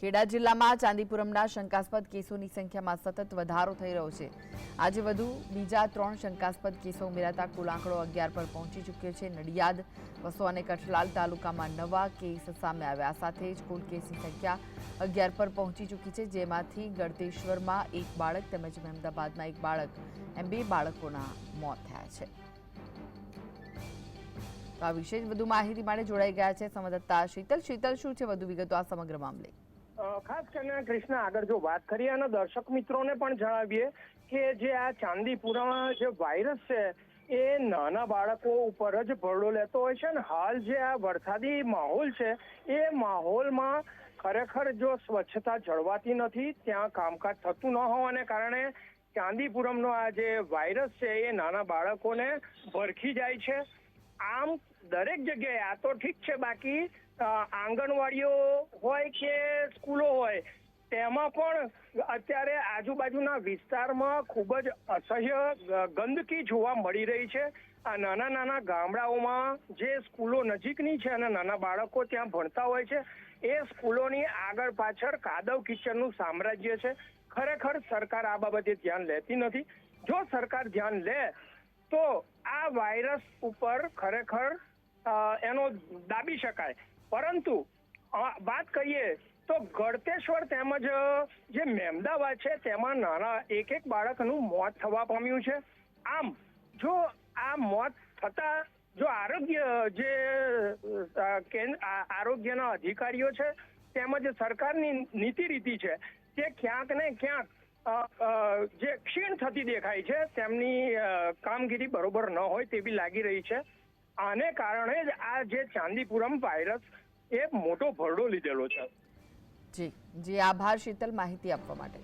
ખેડા જિલ્લામાં ચાંદીપુરમના શંકાસ્પદ કેસોની સંખ્યામાં સતત વધારો થઈ રહ્યો છે. આજે વધુ બીજા ત્રણ શંકાસ્પદ કેસો ઉમેરાતા કુલ આંકડો અગિયાર પર પહોંચી ચૂક્યો છે. નડિયાદ વસો અને કઠલાલ તાલુકામાં નવા કેસ સામે આવ્યા. સાથે જ કુલ કેસની સંખ્યા અગિયાર પર પહોંચી ચૂકી છે, જેમાંથી ગળતેશ્વરમાં એક બાળક તેમજ મહેમદાબાદમાં એક બાળક એમ બે બાળકોના મોત થયા છે. તો આ વિશે વધુ માહિતી માટે જોડાઈ ગયા છે સંવાદદાતા શીતલ. શીતલ, શું છે વધુ વિગતો આ સમગ્ર મામલે? ખાસ કરીને કૃષ્ણ, આગળ જો વાત કરીએ અને દર્શક મિત્રોને પણ જણાવીએ કે જે આ ચાંદીપુરા જે વાયરસ છે, એ નાના બાળકો ઉપર જ ભરડો લેતો હોય છે અને હાલ જે આ વરસાદી માહોલ છે, એ માહોલમાં ખરેખર જો સ્વચ્છતા જળવાતી નથી, ત્યાં કામકાજ થતું ન હોવાને કારણે ચાંદીપુરમનો આ જે વાયરસ છે, એ નાના બાળકોને ભરખી જાય છે. આમ દરેક જગ્યાએ, આ તો ઠીક છે, બાકી આંગણવાડીઓ હોય કે સ્કૂલો હોય, તેમાં પણ અત્યારે આજુબાજુના વિસ્તારમાં ખૂબ જ અસહ્ય ગંદકી જોવા મળી રહી છે. આ નાના નાના ગામડાઓમાં જે સ્કૂલો નજીકની છે અને નાના બાળકો ત્યાં ભણતા હોય છે, એ સ્કૂલોની આગળ પાછળ કાદવ કિચનનું સામ્રાજ્ય છે. ખરેખર સરકાર આ બાબતે ધ્યાન લેતી નથી. જો સરકાર ધ્યાન લે વાયરસ ઉપર ખરેખર એનો દાબી શકાય. પરંતુ વાત કરીએ તો ગળતેશ્વર તેમજ, જે મહેમદાવાદ છે તેમાં નાના એક એક બાળકનું મોત થવા પામ્યું છે. આમ, જો આ મોત થતા, જો આરોગ્ય જે કેન્દ્ર આરોગ્યના અધિકારીઓ છે તેમજ સરકારની નીતિ રીતિ છે તે ક્યાંક ને ક્યાંક જે ક્ષીણ થતી દેખાય છે, તેમની કામગીરી બરોબર ન હોય તેવી લાગી રહી છે. આને કારણે જ આ જે ચાંદીપુરમ વાયરસ એ મોટો ભરડો લીધેલો છે. જી જી, આભાર શીતલ માહિતી આપવા માટે.